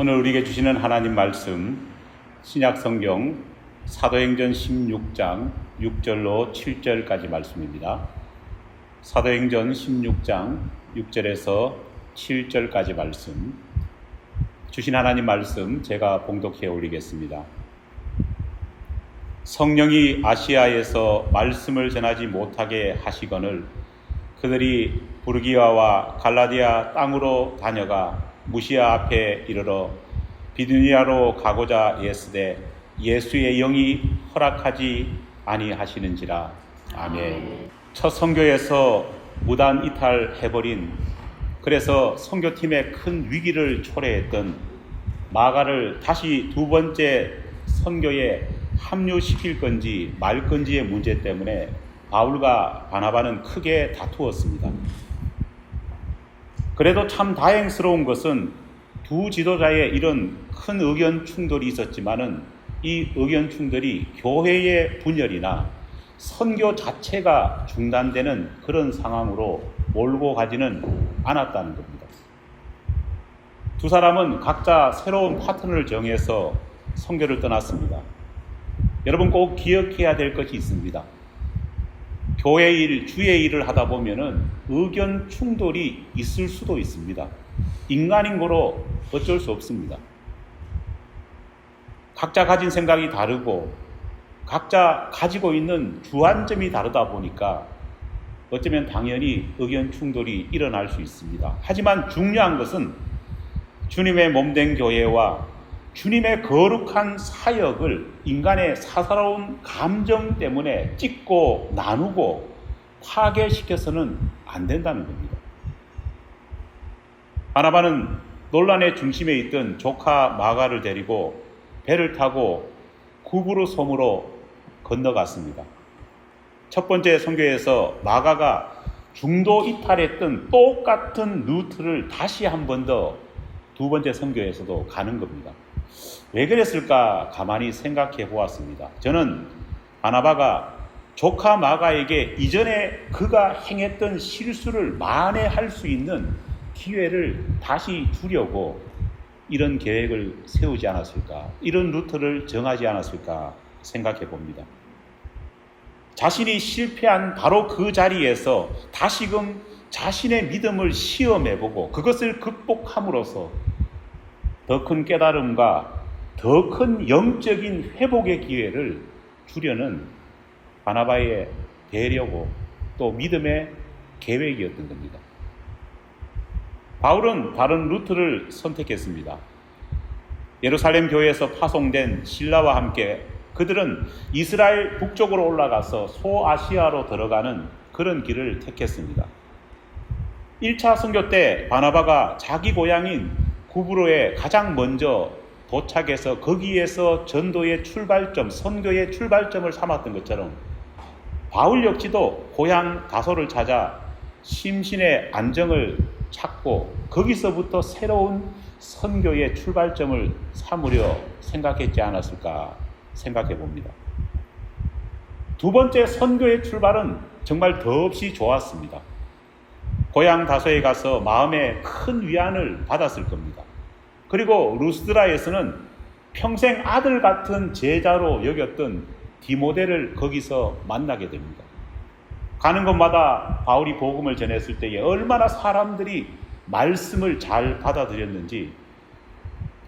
오늘 우리에게 주시는 하나님 말씀 신약 성경 사도행전 16장 6절로 7절까지 말씀입니다. 사도행전 16장 6절에서 7절까지 말씀 주신 하나님 말씀 제가 봉독해 올리겠습니다. 성령이 아시아에서 말씀을 전하지 못하게 하시거늘 그들이 부르기아와 갈라디아 땅으로 다녀가 무시아 앞에 이르러 비두니아로 가고자 예스되 예수의 영이 허락하지 아니하시는지라 아멘. 첫 선교에서 무단 이탈해버린 그래서 선교팀의 큰 위기를 초래했던 마가를 다시 두 번째 선교에 합류시킬 건지 말 건지의 문제 때문에 바울과 바나바는 크게 다투었습니다. 그래도 참 다행스러운 것은 두 지도자의 이런 큰 의견 충돌이 있었지만은 이 의견 충돌이 교회의 분열이나 선교 자체가 중단되는 그런 상황으로 몰고 가지는 않았다는 겁니다. 두 사람은 각자 새로운 파트너를 정해서 선교를 떠났습니다. 여러분 꼭 기억해야 될 것이 있습니다. 교회 일, 주의 일을 하다 보면은 의견 충돌이 있을 수도 있습니다. 인간인 거로 어쩔 수 없습니다. 각자 가진 생각이 다르고 각자 가지고 있는 주안점이 다르다 보니까 어쩌면 당연히 의견 충돌이 일어날 수 있습니다. 하지만 중요한 것은 주님의 몸된 교회와 주님의 거룩한 사역을 인간의 사사로운 감정 때문에 찢고 나누고 파괴시켜서는 안 된다는 겁니다. 바나바는 논란의 중심에 있던 조카 마가를 데리고 배를 타고 구브로 섬으로 건너갔습니다. 첫 번째 선교에서 마가가 중도 이탈했던 똑같은 루트를 다시 한 번 더 두 번째 선교에서도 가는 겁니다. 왜 그랬을까 가만히 생각해 보았습니다. 저는 바나바가 조카 마가에게 이전에 그가 행했던 실수를 만회할 수 있는 기회를 다시 주려고 이런 계획을 세우지 않았을까, 이런 루트를 정하지 않았을까 생각해 봅니다. 자신이 실패한 바로 그 자리에서 다시금 자신의 믿음을 시험해 보고 그것을 극복함으로써 더 큰 깨달음과 더 큰 영적인 회복의 기회를 주려는 바나바의 배려고 또 믿음의 계획이었던 겁니다. 바울은 다른 루트를 선택했습니다. 예루살렘 교회에서 파송된 신라와 함께 그들은 이스라엘 북쪽으로 올라가서 소아시아로 들어가는 그런 길을 택했습니다. 1차 선교 때 바나바가 자기 고향인 구브로에 가장 먼저 도착해서 거기에서 전도의 출발점, 선교의 출발점을 삼았던 것처럼 바울 역시도 고향 다소를 찾아 심신의 안정을 찾고 거기서부터 새로운 선교의 출발점을 삼으려 생각했지 않았을까 생각해 봅니다. 두 번째 선교의 출발은 정말 더없이 좋았습니다. 고향 다소에 가서 마음에 큰 위안을 받았을 겁니다. 그리고 루스드라에서는 평생 아들 같은 제자로 여겼던 디모데를 거기서 만나게 됩니다. 가는 곳마다 바울이 복음을 전했을 때에 얼마나 사람들이 말씀을 잘 받아들였는지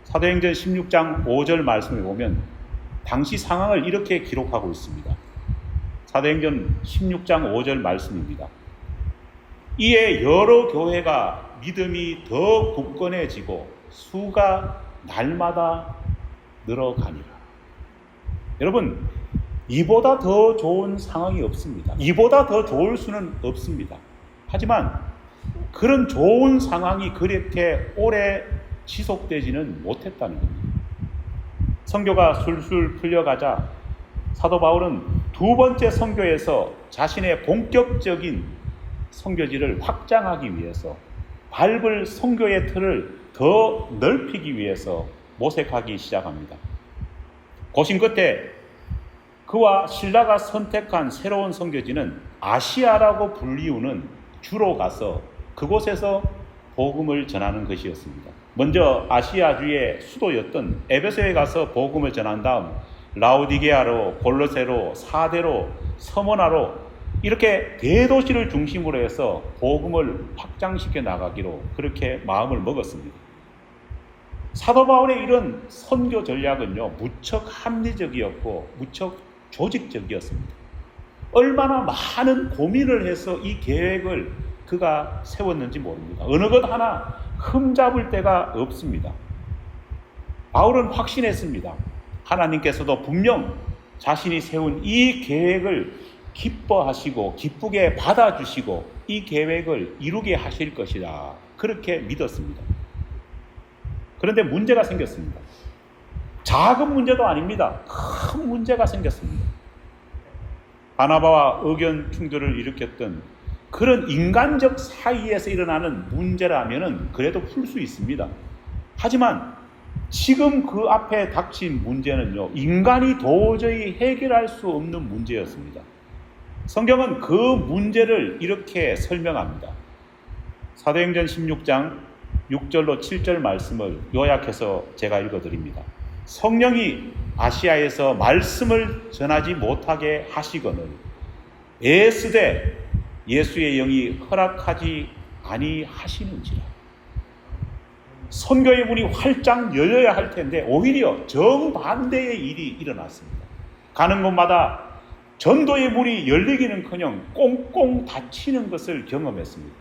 사도행전 16장 5절 말씀을 보면 당시 상황을 이렇게 기록하고 있습니다. 사도행전 16장 5절 말씀입니다. 이에 여러 교회가 믿음이 더 굳건해지고 수가 날마다 늘어가니라. 여러분, 이보다 더 좋은 상황이 없습니다. 이보다 더 좋을 수는 없습니다. 하지만 그런 좋은 상황이 그렇게 오래 지속되지는 못했다는 겁니다. 성교가 술술 풀려가자 사도 바울은 두 번째 성교에서 자신의 본격적인 성교지를 확장하기 위해서 밟을 성교의 틀을 더 넓히기 위해서 모색하기 시작합니다. 고심 끝에 그와 신라가 선택한 새로운 성교지는 아시아라고 불리우는 주로 가서 그곳에서 복음을 전하는 것이었습니다. 먼저 아시아주의 수도였던 에베소에 가서 복음을 전한 다음 라우디게아로 골로세로 사대로 서머나로 이렇게 대도시를 중심으로 해서 복음을 확장시켜 나가기로 그렇게 마음을 먹었습니다. 사도 바울의 이런 선교 전략은요, 무척 합리적이었고, 무척 조직적이었습니다. 얼마나 많은 고민을 해서 이 계획을 그가 세웠는지 모릅니다. 어느 것 하나 흠잡을 데가 없습니다. 바울은 확신했습니다. 하나님께서도 분명 자신이 세운 이 계획을 기뻐하시고 기쁘게 받아주시고 이 계획을 이루게 하실 것이다. 그렇게 믿었습니다. 그런데 문제가 생겼습니다. 작은 문제도 아닙니다. 큰 문제가 생겼습니다. 바나바와 의견 충돌을 일으켰던 그런 인간적 사이에서 일어나는 문제라면은 그래도 풀 수 있습니다. 하지만 지금 그 앞에 닥친 문제는요, 인간이 도저히 해결할 수 없는 문제였습니다. 성경은 그 문제를 이렇게 설명합니다. 사도행전 16장 6절로 7절 말씀을 요약해서 제가 읽어드립니다. 성령이 아시아에서 말씀을 전하지 못하게 하시거늘 애쓰되 예수의 영이 허락하지 아니하시는지라. 선교의 문이 활짝 열려야 할 텐데 오히려 정반대의 일이 일어났습니다. 가는 곳마다 전도의 문이 열리기는커녕 꽁꽁 닫히는 것을 경험했습니다.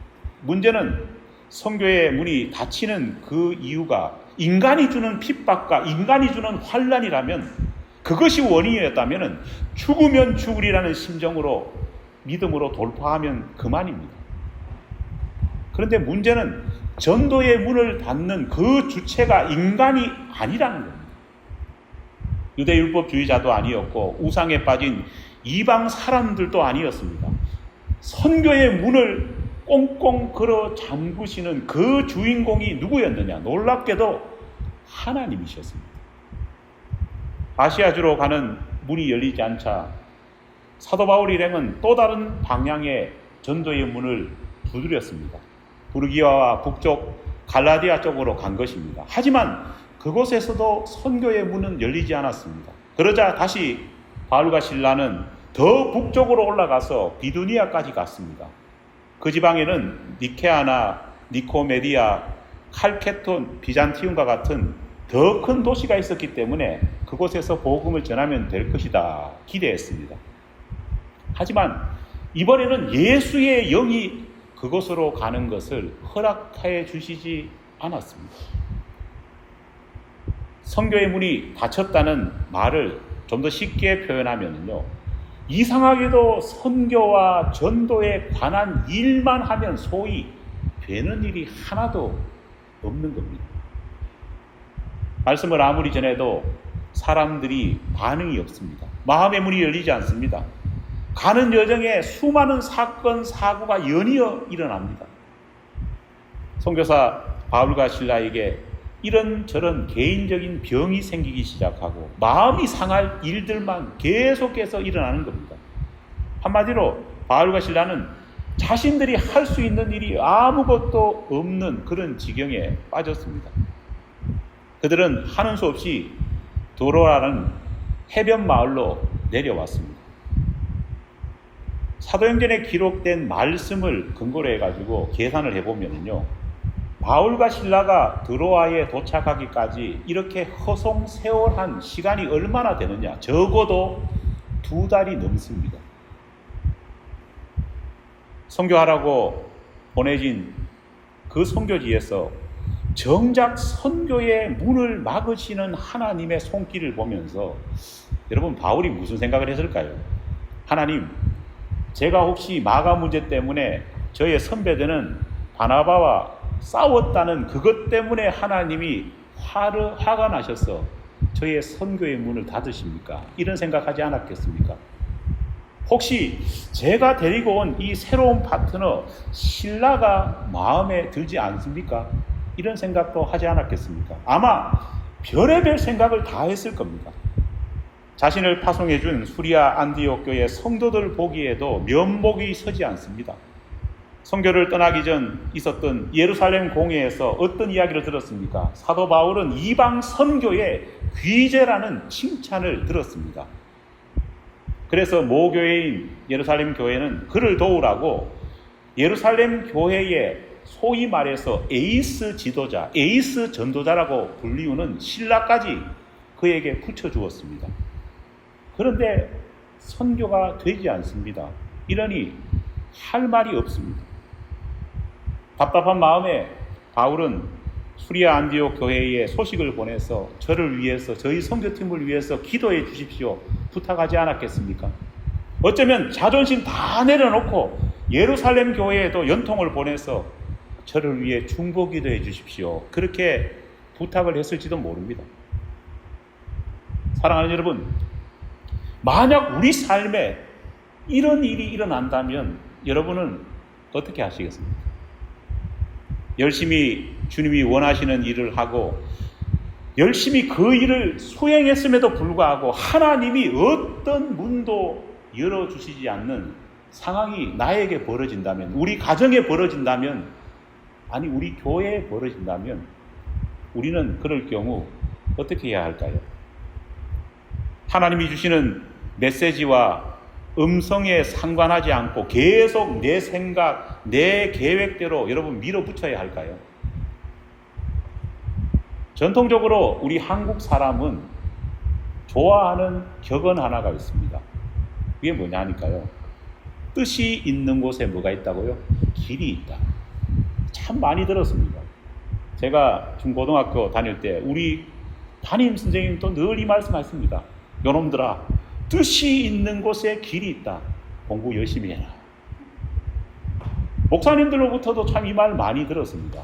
문제는 선교의 문이 닫히는 그 이유가 인간이 주는 핍박과 인간이 주는 환란이라면 그것이 원인이었다면 죽으면 죽으리라는 심정으로 믿음으로 돌파하면 그만입니다. 그런데 문제는 전도의 문을 닫는 그 주체가 인간이 아니라는 겁니다. 유대율법주의자도 아니었고 우상에 빠진 이방 사람들도 아니었습니다. 선교의 문을 꽁꽁 걸어 잠그시는 그 주인공이 누구였느냐? 놀랍게도 하나님이셨습니다. 아시아주로 가는 문이 열리지 않자 사도 바울 일행은 또 다른 방향의 전도의 문을 두드렸습니다. 부르기아와 북쪽 갈라디아 쪽으로 간 것입니다. 하지만 그곳에서도 선교의 문은 열리지 않았습니다. 그러자 다시 바울과 신라는 더 북쪽으로 올라가서 비두니아까지 갔습니다. 그 지방에는 니케아나 니코메디아, 칼케톤, 비잔티움과 같은 더 큰 도시가 있었기 때문에 그곳에서 복음을 전하면 될 것이다 기대했습니다. 하지만 이번에는 예수의 영이 그곳으로 가는 것을 허락해 주시지 않았습니다. 성교의 문이 닫혔다는 말을 좀 더 쉽게 표현하면요. 이상하게도 선교와 전도에 관한 일만 하면 소위 되는 일이 하나도 없는 겁니다. 말씀을 아무리 전해도 사람들이 반응이 없습니다. 마음의 문이 열리지 않습니다. 가는 여정에 수많은 사건, 사고가 연이어 일어납니다. 선교사 바울과 신라에게 이런저런 개인적인 병이 생기기 시작하고 마음이 상할 일들만 계속해서 일어나는 겁니다. 한마디로 바울과 신라는 자신들이 할 수 있는 일이 아무것도 없는 그런 지경에 빠졌습니다. 그들은 하는 수 없이 도로라는 해변 마을로 내려왔습니다. 사도행전에 기록된 말씀을 근거로 해가지고 계산을 해보면요. 바울과 신라가 드로아에 도착하기까지 이렇게 허송 세월한 시간이 얼마나 되느냐? 적어도 두 달이 넘습니다. 선교하라고 보내진 그 선교지에서 정작 선교의 문을 막으시는 하나님의 손길을 보면서 여러분 바울이 무슨 생각을 했을까요? 하나님, 제가 혹시 마가 문제 때문에 저의 선배들은 바나바와 싸웠다는 그것 때문에 하나님이 화를, 화가 나셔서 저의 선교의 문을 닫으십니까? 이런 생각하지 않았겠습니까? 혹시 제가 데리고 온 이 새로운 파트너 신라가 마음에 들지 않습니까? 이런 생각도 하지 않았겠습니까? 아마 별의별 생각을 다 했을 겁니다. 자신을 파송해준 수리아 안디옥 교의 성도들 보기에도 면목이 서지 않습니다. 선교를 떠나기 전 있었던 예루살렘 공회에서 어떤 이야기를 들었습니까? 사도 바울은 이방 선교의 귀재라는 칭찬을 들었습니다. 그래서 모교회인 예루살렘 교회는 그를 도우라고 예루살렘 교회의 소위 말해서 에이스 지도자, 에이스 전도자라고 불리우는 신라까지 그에게 붙여주었습니다. 그런데 선교가 되지 않습니다. 이러니 할 말이 없습니다. 답답한 마음에 바울은 수리아 안디옥 교회에 소식을 보내서 저를 위해서 저희 선교팀을 위해서 기도해 주십시오 부탁하지 않았겠습니까? 어쩌면 자존심 다 내려놓고 예루살렘 교회에도 연통을 보내서 저를 위해 중보 기도해 주십시오. 그렇게 부탁을 했을지도 모릅니다. 사랑하는 여러분, 만약 우리 삶에 이런 일이 일어난다면 여러분은 어떻게 하시겠습니까? 열심히 주님이 원하시는 일을 하고 열심히 그 일을 수행했음에도 불구하고 하나님이 어떤 문도 열어주시지 않는 상황이 나에게 벌어진다면, 우리 가정에 벌어진다면, 아니, 우리 교회에 벌어진다면, 우리는 그럴 경우 어떻게 해야 할까요? 하나님이 주시는 메시지와 음성에 상관하지 않고 계속 내 생각, 내 계획대로 여러분 밀어붙여야 할까요? 전통적으로 우리 한국 사람은 좋아하는 격언 하나가 있습니다. 그게 뭐냐니까요. 뜻이 있는 곳에 뭐가 있다고요? 길이 있다. 참 많이 들었습니다. 제가 중고등학교 다닐 때 우리 담임 선생님도 늘 이 말씀하십니다. 요놈들아, 뜻이 있는 곳에 길이 있다. 공부 열심히 해라. 목사님들로부터도 참 이 말 많이 들었습니다.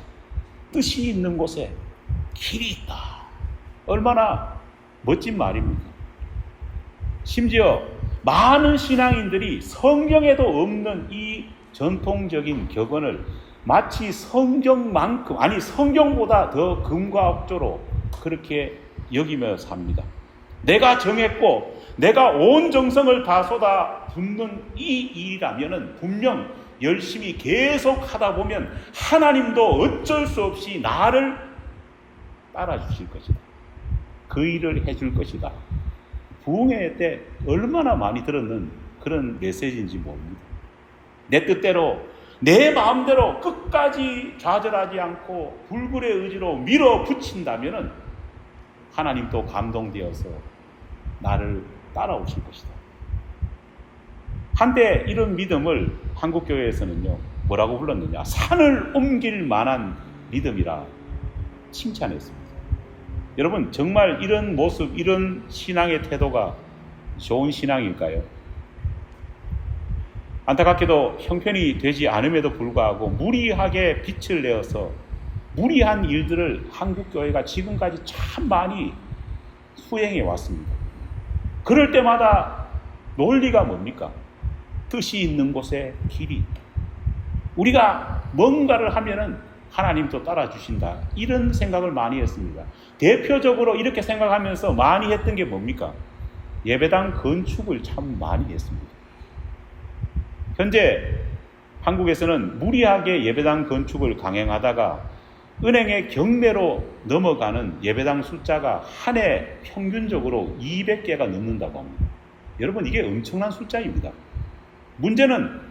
뜻이 있는 곳에 길이 있다. 얼마나 멋진 말입니까? 심지어 많은 신앙인들이 성경에도 없는 이 전통적인 격언을 마치 성경만큼, 아니 성경보다 더 금과 억조로 그렇게 여기며 삽니다. 내가 정했고 내가 온 정성을 다 쏟아 붓는 이 일이라면은 분명 열심히 계속 하다 보면 하나님도 어쩔 수 없이 나를 따라 주실 것이다. 그 일을 해줄 것이다. 부흥회 때 얼마나 많이 들었는 그런 메시지인지 모릅니다. 내 뜻대로 내 마음대로 끝까지 좌절하지 않고 불굴의 의지로 밀어붙인다면은 하나님도 감동되어서 나를 따라오실 것이다. 한때 이런 믿음을 한국교회에서는요, 뭐라고 불렀느냐? 산을 옮길 만한 믿음이라 칭찬했습니다. 여러분, 정말 이런 모습, 이런 신앙의 태도가 좋은 신앙일까요? 안타깝게도 형편이 되지 않음에도 불구하고 무리하게 빛을 내어서 무리한 일들을 한국교회가 지금까지 참 많이 수행해 왔습니다. 그럴 때마다 논리가 뭡니까? 뜻이 있는 곳에 길이 있다. 우리가 뭔가를 하면은 하나님도 따라주신다. 이런 생각을 많이 했습니다. 대표적으로 이렇게 생각하면서 많이 했던 게 뭡니까? 예배당 건축을 참 많이 했습니다. 현재 한국에서는 무리하게 예배당 건축을 강행하다가 은행의 경매로 넘어가는 예배당 숫자가 한 해 평균적으로 200개가 넘는다고 합니다. 여러분, 이게 엄청난 숫자입니다. 문제는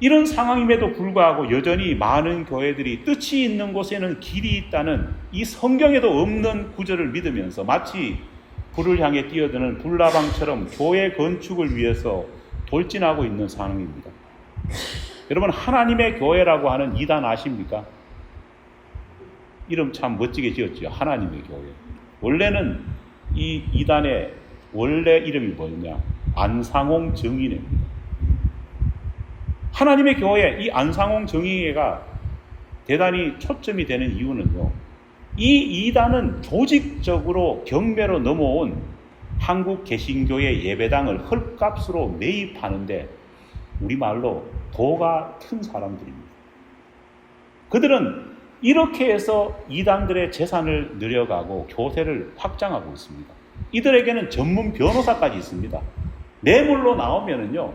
이런 상황임에도 불구하고 여전히 많은 교회들이 뜻이 있는 곳에는 길이 있다는 이 성경에도 없는 구절을 믿으면서 마치 불을 향해 뛰어드는 불나방처럼 교회 건축을 위해서 돌진하고 있는 상황입니다. 여러분, 하나님의 교회라고 하는 이단 아십니까? 이름 참 멋지게 지었죠. 하나님의 교회. 원래는 이 이단의 원래 이름이 뭐냐? 안상홍 정인회입니다. 하나님의 교회, 이 안상홍 정인회가 대단히 초점이 되는 이유는요. 이 이단은 조직적으로 경매로 넘어온 한국 개신교의 예배당을 헐값으로 매입하는데 우리말로 도가 튼 사람들입니다. 그들은 이렇게 해서 이단들의 재산을 늘려가고 교세를 확장하고 있습니다. 이들에게는 전문 변호사까지 있습니다. 뇌물로 나오면은요,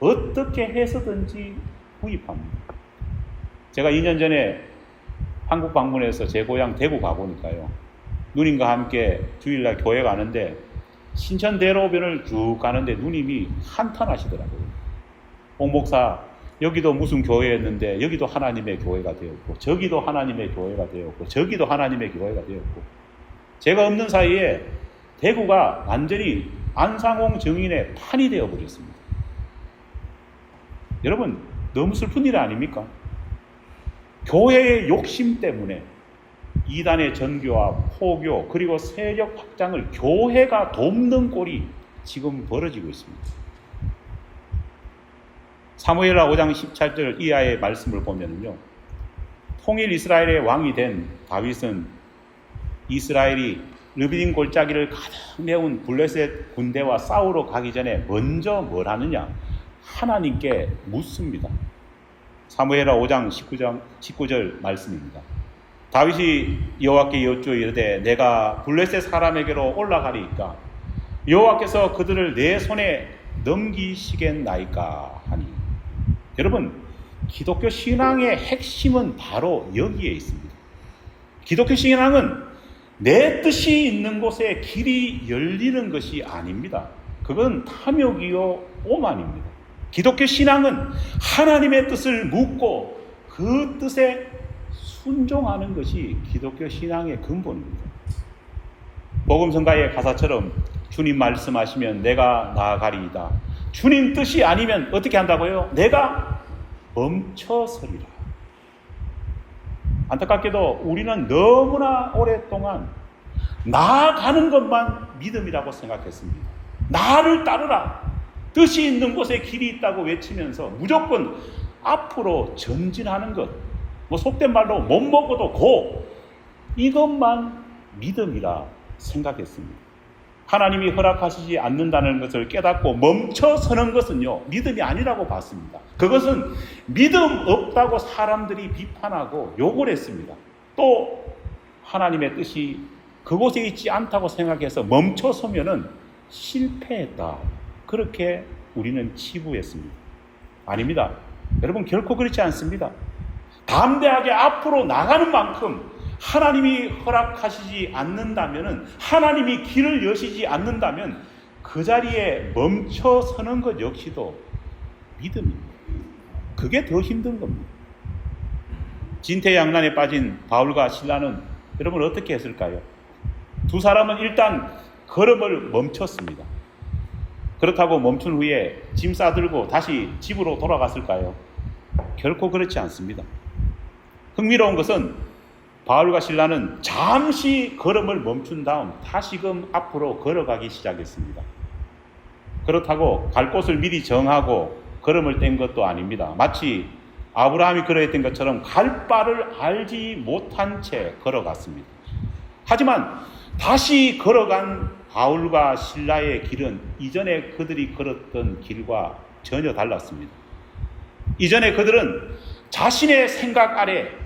어떻게 해서든지 구입합니다. 제가 2년 전에 한국 방문해서 제 고향 대구 가보니까요. 누님과 함께 주일날 교회 가는데 신천 대로변을 쭉 가는데 누님이 한탄하시더라고요. 옥 목사 여기도 무슨 교회였는데 여기도 하나님의 교회가 되었고 저기도 하나님의 교회가 되었고 저기도 하나님의 교회가 되었고 제가 없는 사이에 대구가 완전히 안상홍 정인의 판이 되어 버렸습니다. 여러분 너무 슬픈 일 아닙니까? 교회의 욕심 때문에 이단의 전교와 포교 그리고 세력 확장을 교회가 돕는 꼴이 지금 벌어지고 있습니다. 사무엘하 5장 17절 이하의 말씀을 보면요. 통일 이스라엘의 왕이 된 다윗은 이스라엘이 르비딘 골짜기를 가득 메운 블레셋 군대와 싸우러 가기 전에 먼저 뭘 하느냐? 하나님께 묻습니다. 사무엘하 5장 19장 19절 말씀입니다. 다윗이 여호와께 여쭈어 이르되 내가 블레셋 사람에게로 올라가리이까 여호와께서 그들을 내 손에 넘기시겠나이까 하니 여러분 기독교 신앙의 핵심은 바로 여기에 있습니다. 기독교 신앙은 내 뜻이 있는 곳에 길이 열리는 것이 아닙니다. 그건 탐욕이요 오만입니다. 기독교 신앙은 하나님의 뜻을 묻고 그 뜻에 순종하는 것이 기독교 신앙의 근본입니다. 복음성가의 가사처럼 주님 말씀하시면 내가 나아가리이다. 주님 뜻이 아니면 어떻게 한다고요? 내가 멈춰서리라. 안타깝게도 우리는 너무나 오랫동안 나아가는 것만 믿음이라고 생각했습니다. 나를 따르라. 뜻이 있는 곳에 길이 있다고 외치면서 무조건 앞으로 전진하는 것. 뭐 속된 말로 못 먹어도 고. 이것만 믿음이라 생각했습니다. 하나님이 허락하시지 않는다는 것을 깨닫고 멈춰 서는 것은요, 믿음이 아니라고 봤습니다. 그것은 믿음 없다고 사람들이 비판하고 욕을 했습니다. 또 하나님의 뜻이 그곳에 있지 않다고 생각해서 멈춰 서면은 실패했다. 그렇게 우리는 치부했습니다. 아닙니다. 여러분, 결코 그렇지 않습니다. 담대하게 앞으로 나가는 만큼 하나님이 허락하시지 않는다면, 하나님이 길을 여시지 않는다면, 그 자리에 멈춰 서는 것 역시도 믿음입니다. 그게 더 힘든 겁니다. 진퇴양난에 빠진 바울과 신라는 여러분 어떻게 했을까요? 두 사람은 일단 걸음을 멈췄습니다. 그렇다고 멈춘 후에 짐 싸들고 다시 집으로 돌아갔을까요? 결코 그렇지 않습니다. 흥미로운 것은 바울과 신라는 잠시 걸음을 멈춘 다음 다시금 앞으로 걸어가기 시작했습니다. 그렇다고 갈 곳을 미리 정하고 걸음을 뗀 것도 아닙니다. 마치 아브라함이 그러했던 것처럼 갈 바를 알지 못한 채 걸어갔습니다. 하지만 다시 걸어간 바울과 신라의 길은 이전에 그들이 걸었던 길과 전혀 달랐습니다. 이전에 그들은 자신의 생각 아래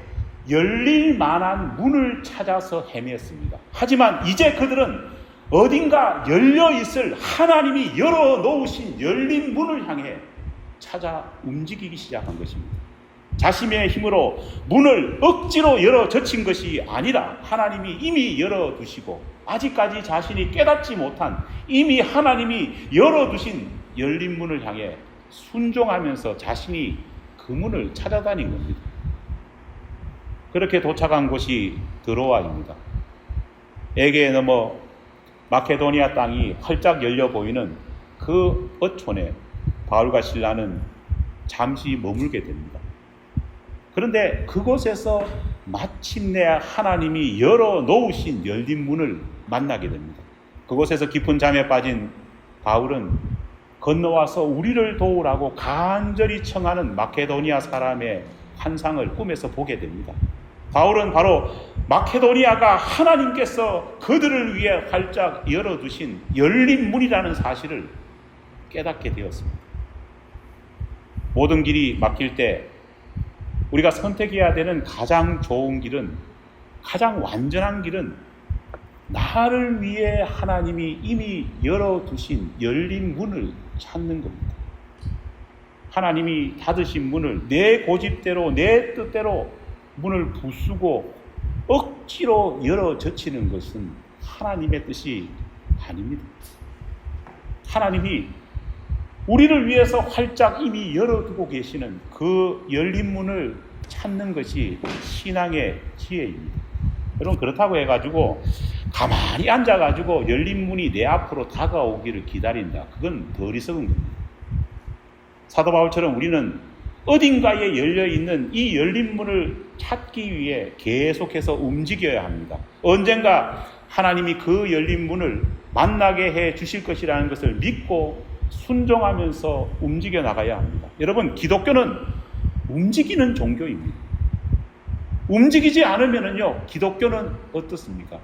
열릴 만한 문을 찾아서 헤매었습니다. 하지만 이제 그들은 어딘가 열려 있을 하나님이 열어 놓으신 열린 문을 향해 찾아 움직이기 시작한 것입니다. 자신의 힘으로 문을 억지로 열어 젖힌 것이 아니라 하나님이 이미 열어 두시고 아직까지 자신이 깨닫지 못한 이미 하나님이 열어 두신 열린 문을 향해 순종하면서 자신이 그 문을 찾아다닌 겁니다. 그렇게 도착한 곳이 드로아입니다. 에게에 넘어 마케도니아 땅이 활짝 열려 보이는 그 어촌에 바울과 신라는 잠시 머물게 됩니다. 그런데 그곳에서 마침내 하나님이 열어 놓으신 열린 문을 만나게 됩니다. 그곳에서 깊은 잠에 빠진 바울은 건너와서 우리를 도우라고 간절히 청하는 마케도니아 사람의 환상을 꿈에서 보게 됩니다. 바울은 바로 마케도니아가 하나님께서 그들을 위해 활짝 열어두신 열린 문이라는 사실을 깨닫게 되었습니다. 모든 길이 막힐 때 우리가 선택해야 되는 가장 좋은 길은 가장 완전한 길은 나를 위해 하나님이 이미 열어두신 열린 문을 찾는 겁니다. 하나님이 닫으신 문을 내 고집대로 내 뜻대로 문을 부수고 억지로 열어 젖히는 것은 하나님의 뜻이 아닙니다. 하나님이 우리를 위해서 활짝 이미 열어두고 계시는 그 열린 문을 찾는 것이 신앙의 지혜입니다. 여러분 그렇다고 해가지고 가만히 앉아가지고 열린 문이 내 앞으로 다가오기를 기다린다. 그건 더 어리석은 겁니다. 사도 바울처럼 우리는 어딘가에 열려 있는 이 열린 문을 찾기 위해 계속해서 움직여야 합니다. 언젠가 하나님이 그 열린 문을 만나게 해 주실 것이라는 것을 믿고 순종하면서 움직여 나가야 합니다. 여러분, 기독교는 움직이는 종교입니다. 움직이지 않으면요, 기독교는 어떻습니까?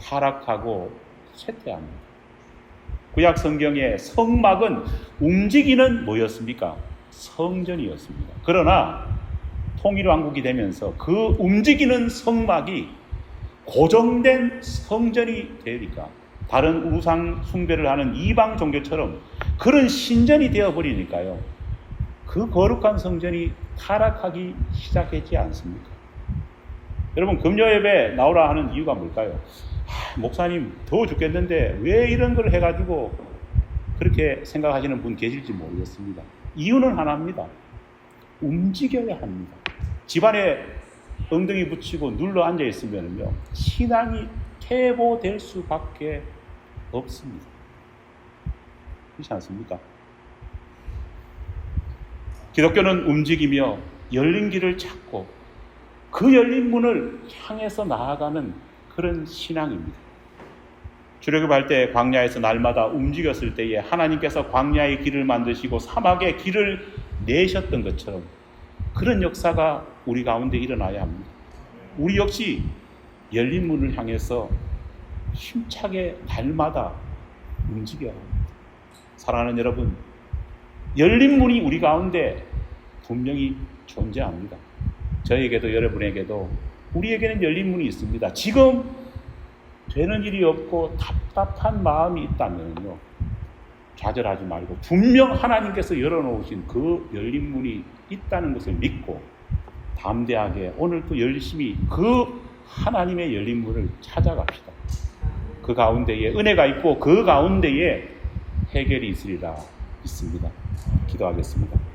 타락하고 쇠퇴합니다. 구약 성경의 성막은 움직이는 뭐였습니까? 성전이었습니다. 그러나 통일왕국이 되면서 그 움직이는 성막이 고정된 성전이 되니까 다른 우상 숭배를 하는 이방 종교처럼 그런 신전이 되어 버리니까요. 그 거룩한 성전이 타락하기 시작했지 않습니까? 여러분 금요 예배 나오라 하는 이유가 뭘까요? 하, 목사님 더워 죽겠는데 왜 이런 걸 해가지고 그렇게 생각하시는 분 계실지 모르겠습니다. 이유는 하나입니다. 움직여야 합니다. 집안에 엉덩이 붙이고 눌러 앉아 있으면요 신앙이 퇴보될 수밖에 없습니다. 그렇지 않습니까? 기독교는 움직이며 열린 길을 찾고 그 열린 문을 향해서 나아가는 그런 신앙입니다. 출애굽할 때 광야에서 날마다 움직였을 때에 하나님께서 광야의 길을 만드시고 사막의 길을 내셨던 것처럼 그런 역사가 우리 가운데 일어나야 합니다. 우리 역시 열린 문을 향해서 힘차게 날마다 움직여야 합니다. 사랑하는 여러분, 열린 문이 우리 가운데 분명히 존재합니다. 저에게도 여러분에게도 우리에게는 열린 문이 있습니다. 지금 되는 일이 없고 답답한 마음이 있다면요. 좌절하지 말고 분명 하나님께서 열어놓으신 그 열린 문이 있다는 것을 믿고 담대하게 오늘도 열심히 그 하나님의 열린 문을 찾아갑시다. 그 가운데에 은혜가 있고 그 가운데에 해결이 있으리라 믿습니다. 기도하겠습니다.